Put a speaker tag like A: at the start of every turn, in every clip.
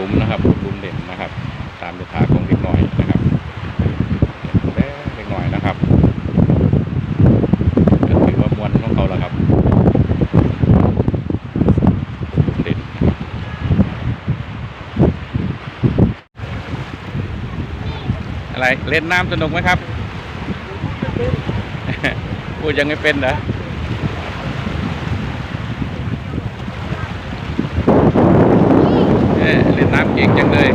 A: ลุมนะครับขุดลุมเด่นนะครับ ตามเดินทางของเล็กน้อยนะครับเล็กหน้อยนะครับก็ถือว่ามวนของเขาแล้วครับเด่นอะไรเล่นน้ำสนุกไหมครับพูดยังไม่เป็นเหรอ เอ๊ะเล่นน้ำเก่งจังเลย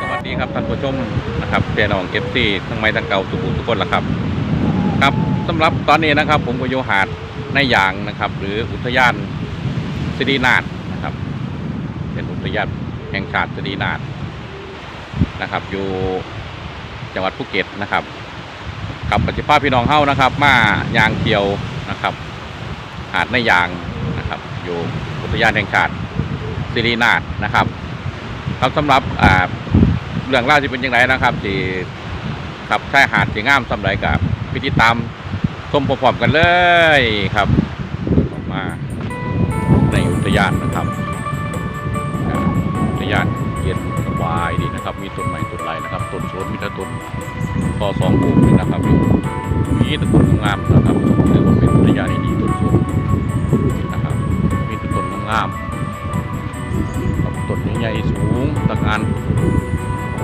A: สวัสดีครับท่านผู้ชมนะครับเปียน้องเอฟซีทั้งไม้ทั้งเก่าทุกผู้ทุกคนละครับ ครับสำหรับตอนนี้นะครับ ผมก็อยู่หาดในยางนะครับ หรืออุทยานสิรินาถ อุทยานแห่งชาติสิรินาถนะครับ อยู่จังหวัดภูเก็ตนะครับกับปฏิภาพพี่น้องเฮ้านะครับ มายางเที่ยวนะครับ หาดในยางนะครับ อยู่อุทยานแห่งชาติสิรินาถนะครับครับสำหรับเรื่องราวที่เป็นยังไงนะครับที่ครับชายหาดที่งามสำหรับกับพิธีตามชมพร้อมกันเลยครับออกมาในอุทยานนะครับ อุทยานเย็นสบายดีนะครับ มีต้นไม้ต้นไรนะครับต้นชนมีแต่ต้นต่อสองภูเลยนะครับมีต้นต้นงามนะครับถือว่าเป็นอุทยานที่ดีต้นชนนะครับ มีต้นต้นงามต้นใหญ่สูงตะงาน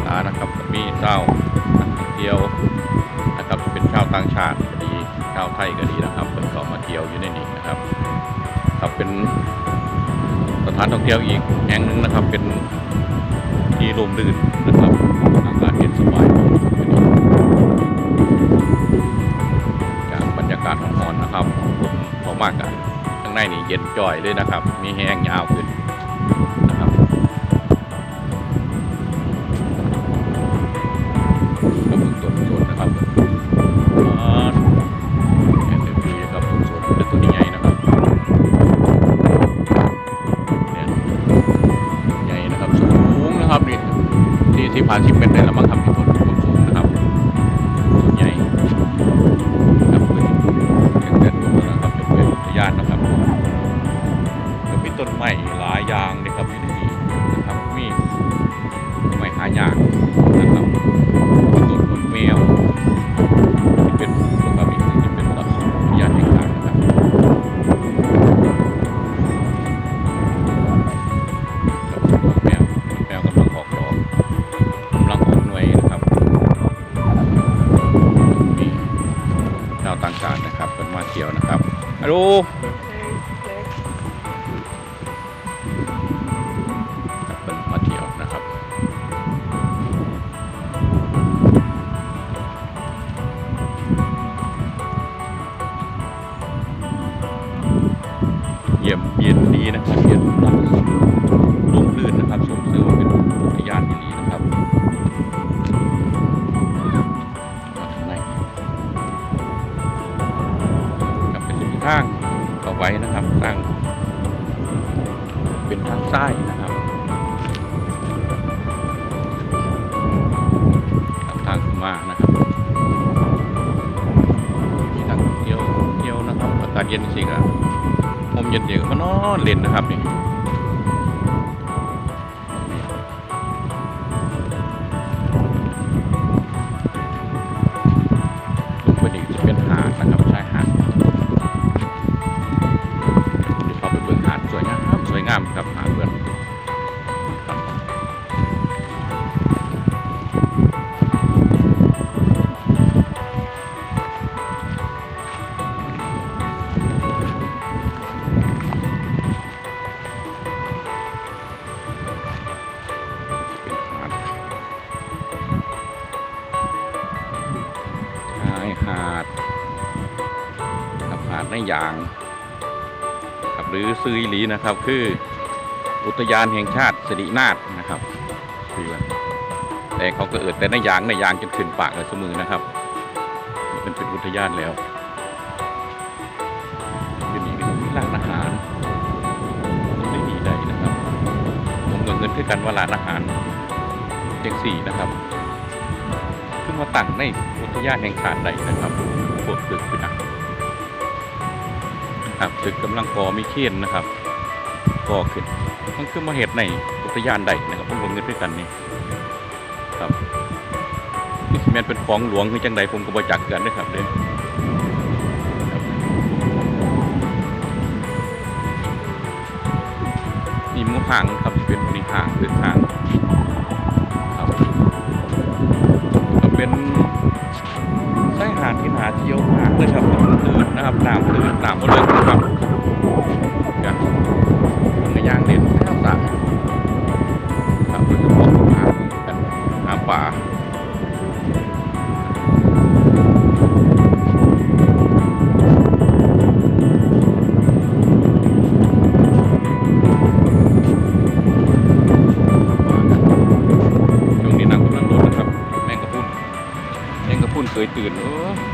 A: ตานะครับมีเจ้าานท่องเที่ยวอีกแห่งหนึ่งนะครับ เป็นที่ลมรื่นนะครับอากาศเย็นสบายจากบรรยากาศร้อนๆนะครับคนเขามากกันข้างในนี่เย็นจ่อยเลยนะครับ มีแห้งยาวขึ้น ครับนี่ที่ที่พาชิปเป็นได้แล้วมั้งครับที่ต้น รับเป็นมาเที่ยวนะครับ เยี่ยมเย็นดีนะครับ มานะครับที่ทางเที่ยวเที่ยวนะครับอากาศเย็นจริงๆอะลมเย็นเดียวก็นอนเล่นนะครับ หรือซื้ออีหลีนะครับ คืออุทยานแห่งชาติสิรินาถนะครับคือแต่เขาก็เอิดแต่ในยางในยางจนขึ้นปากเลยสมือนะครับมันเป็นอุทยานแล้วที่นี่ก็มีร้านอาหารตรงนี้ดีได้นะครับผมก็เงินคือกันว่าร้านอาหารเจ็งสี่นะครับซึ่งมาตั้งในอุทยานแห่งชาติใดนะครับพวกตึกคือนัก นะครับตึกกำลังก่อมีเขียนนะครับก่อขึ้นมันคือมาเหตุในอุทยานใดนะครับผมเงินด้วยกันนี่ครับนี่แมนเป็นของหลวงคือจังใดผมก็บ่จักกันนะครับเด้อครับนี่หมูห่างครับเป็นบริห่างคือห่าง นะครับหน้ำตื่นหน้ำหมดเลยนครับอย่างมันก็ย่างเด่นน้ำสระครับโดยเฉพาะหากันน้ำป่าช่วงนี้น้ำกลังลดนะครับแมงกะพุนแมงกะพุนเคยตื่นเออ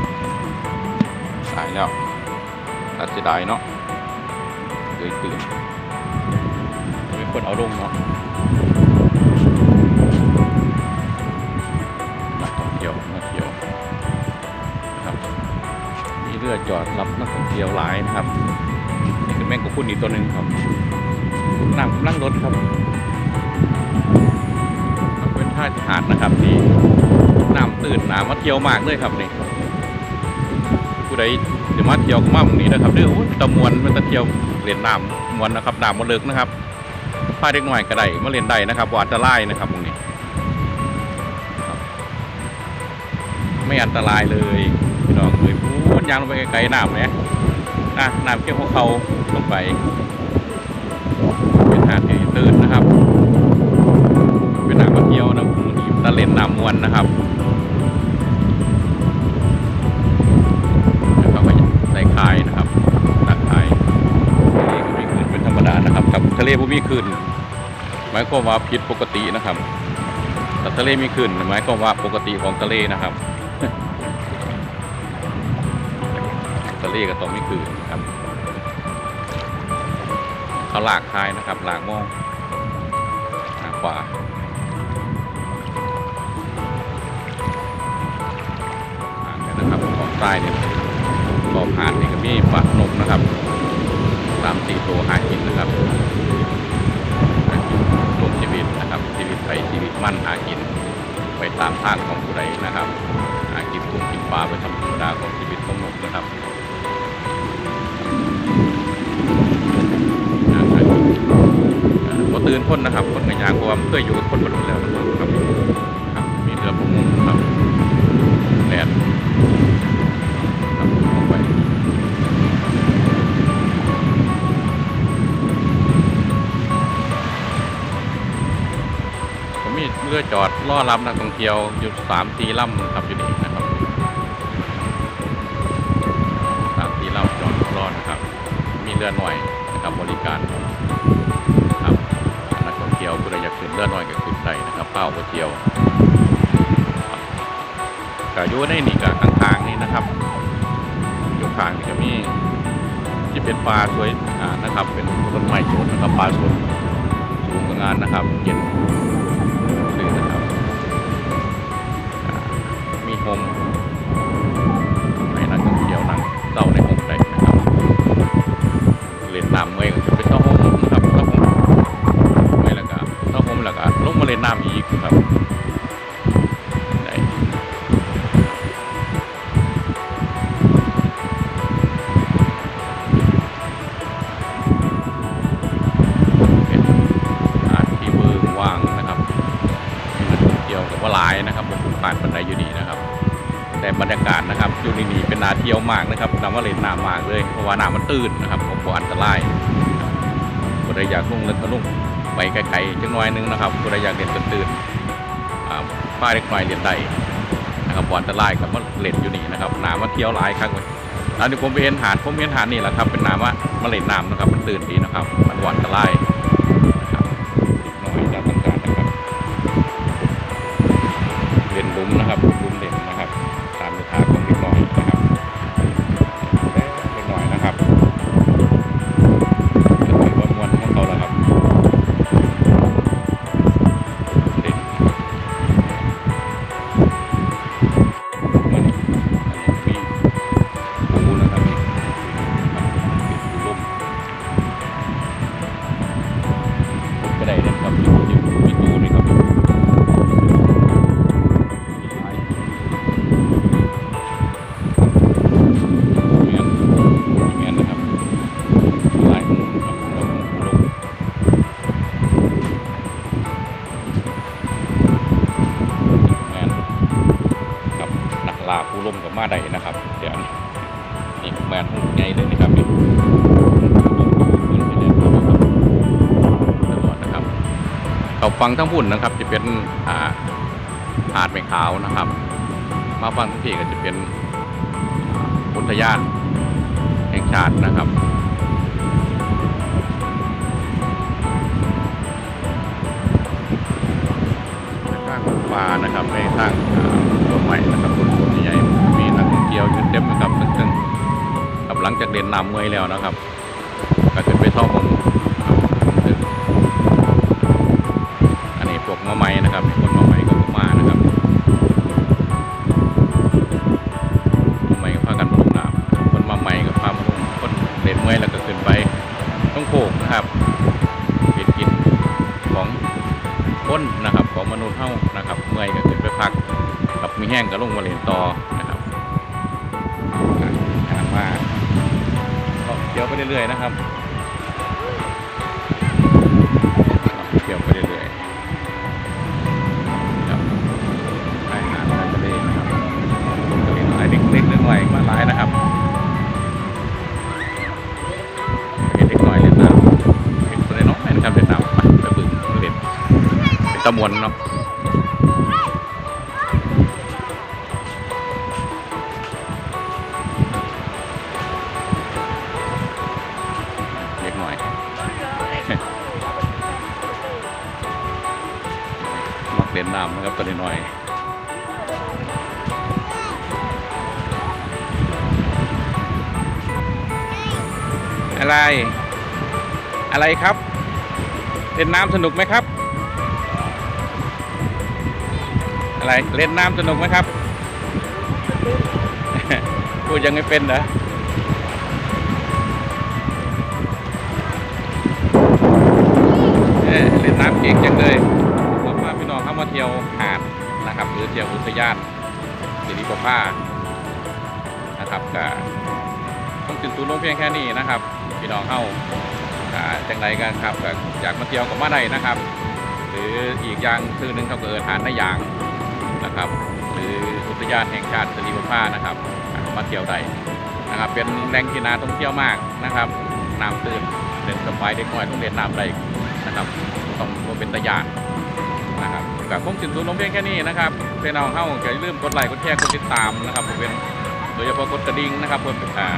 A: ตายเนาะเคยตื่นไม่ควรเอาลงเนาะนักท่องเที่ยวนักเที่ยวครับ มีเรือจอดรับนักท่องเที่ยวหลายนะครับนี่คือแมงกะพรุนอีกตัวหนึ่งครับน้ำกำลังลดครับเป็นท่าหาดนะครับที่น้ำตื่นน้ำมาเที่ยวมากเลยครับนี่ ใดเดี๋ยวมาเที่ยวมาตรงนี้นะครับเด้อโอ้ยตะมวนมันจะเที่ยวเล่นน้ำมวนนะครับน้ำมันเลิกนะครับพาเด็กหน่อยก็ได้มาเล่นได้นะครับวาดจะไล่นะครับตรงนี้ไม่อันตรายเลยพี่น้องเลยพูดยางลงไปไกลๆน้ำเนี่ยอะน้ำเกี่ยวของเขาลงไปเป็นหาดที่ตื่นนะครับ เป็นน้ำมาเที่ยวนะคุณดีตะเล่นน้ำมวนนะครับ เลบ่มีคลื่นหมายความว่าผิดปกตินะครับแต่ทะเลมีคลื่นหมายความว่าปกติของทะเลนะครับทะเลก็ต้องมีคลื่นครับเขาหลากคายนะครับหลากมองหาขวาอ่านกันนะครับขอบใต้เนี่ยขอบหาดนี่ก็มีปลาหนกนะครับสามสี่ตัวหากินนะครับ คนนะครับ คนกระยางเพราะว่ามันเคยอยู่กับคนบรรลุแล้วนะครับครับ มีเรือประมงครับแดดครับออกไปผมมีเรือจอดล่อรับนักท่องเที่ยวอยู่สามสี่ลำครับอยู่นี่นะครับสามสี่ลำจอดรอนะครับ มีเรือหน่อย รือน่อยก็ขึ้นได้นะครับเป้าไปเที่ยวก็อยู่ในนี่กับข้างๆนี่นะครับอยู่ข้างนี่ก็มีที่เป็นปลาสวยอ่านะครับ เป็นต้นไม้สวนนะครับปลาสวนสูงงานนะครับเย็นลื่นนะครับมีโฮมให้นักท่องเที่ยวนั่งเต้าในโฮมได้นะครับเล่นน้ำเมื่อย ล้วก็ลงมาเล่นน้ำอีกครับที่เบิงว่างนะครับมีนักท่องเที่ยวกับว่าหลายนะครับบนภูผ่านบันไดอยู่นี่นะครับ แต่บรรยากาศนะครับอยู่นี่นี่เป็นนาเที่ยวมากนะครับนำว่าเล่นน้ำมากเลยเพราะว่าน้ำมันตื้นนะครับผมก็อันตรายก็ได้อยากลงเล่นก็ลง ไปไกลๆจังน้อยนึงนะครับก็ได้อยากเล่นตื้นๆป้าเล็กน้อยเล่นได้นะครับบอันตรายกับมาเล่นอยู่นี่นะครับน้ำมาเที่ยวหลายครั้งเลยอันนี้ผมไปเห็นหาดผมเห็นหาดนี่แหละครับเป็นน้ำว่ามาเล่นน้ำนะครับมันตื่นดีนะครับ มันหวานตะไลนะครับหน่อยจะต้องการนะครับเล่นลุ้มนบุ๋มนะครับ มาได้นะครับ เดี๋ยวนี้นี่แมนไงเลยนะครับนี่ตลอดนะครับเขาฟังทั้งบุญนนะครับ จะเป็นอ่าหาดไม่ขาวนะครับ มาฟังทั้งที่ก็จะเป็นอุทยานแห่งชาตินะครับทางป่านะครับในทางตัวใหม่นะครับคนคนใหญ่ๆ มีนักท่องเที่ยวจุดเต็มนะครับซึ่งๆครับหลังจากเด่นนำเมอยแล้วนะครับ ก็จะไปท่องซึ่ง เที่ยวไปเรื่อยๆนะครับเที่ยวไปเรื่อยๆครับไปหาดทะเลนะครับลงทะเลหลายเล็กๆเล็กน้อยมาหลายนะครับเห็นเล็กน้อยเล่นน้ำเห็นตัวน้อยนะครับเล่นน้ำไปไปบึงเล่นเป็นตะมวนเนาะ ครับเล่นน้ำสนุกไหมครับ อะไรเล่นน้ำสนุกไหมครับพูดยังไม่เป็นเหรอเล่นน้ำเก่งจังเลยผมพาพี่น้องเข้ามาเที่ยวหาดนะครับ หรือเที่ยวอุทยานสิริปภานะครับก็ต้องจุดตูนลงเพียงแค่นี้นะครับ พี่น้องเข้า จังไรกันครับอยากมาเที่ยวกับมาได้นะครับ หรืออีกอย่างคือหนึ่งเขาเอินหาดนายางนะครับ หรืออุทยานแห่งชาติสิริปภานะครับ มาเที่ยวได้นะครับ เป็นแหล่งที่น่าท่องเที่ยวมากนะครับน้ำตื้นเล่นสบายเด็กน้อยต้องเล่นน้ำได้นะครับต้องเป็นตะยานนะครับกับคงสินสูนลงเพียงแค่นี้นะครับเป็นเอาเข้าอย่าลืมกดไลค์กดแชร์กดติดตามนะครับผมเป็นโดยเฉพาะกดกระดิ่งนะครับเพื่ออ่า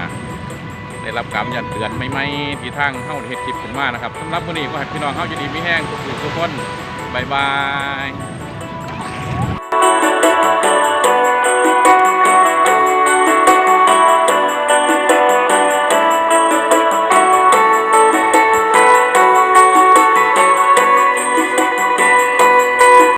A: ได้รับกรรยันเตือนไม่ไม่ที่ทางเข้าเหตุคลิปขึ้นมานะครับสำหรับวันนี้ก็ให้พี่น้องเข้าอยู่ดีมีแห้งทุกทุกคนบายบาย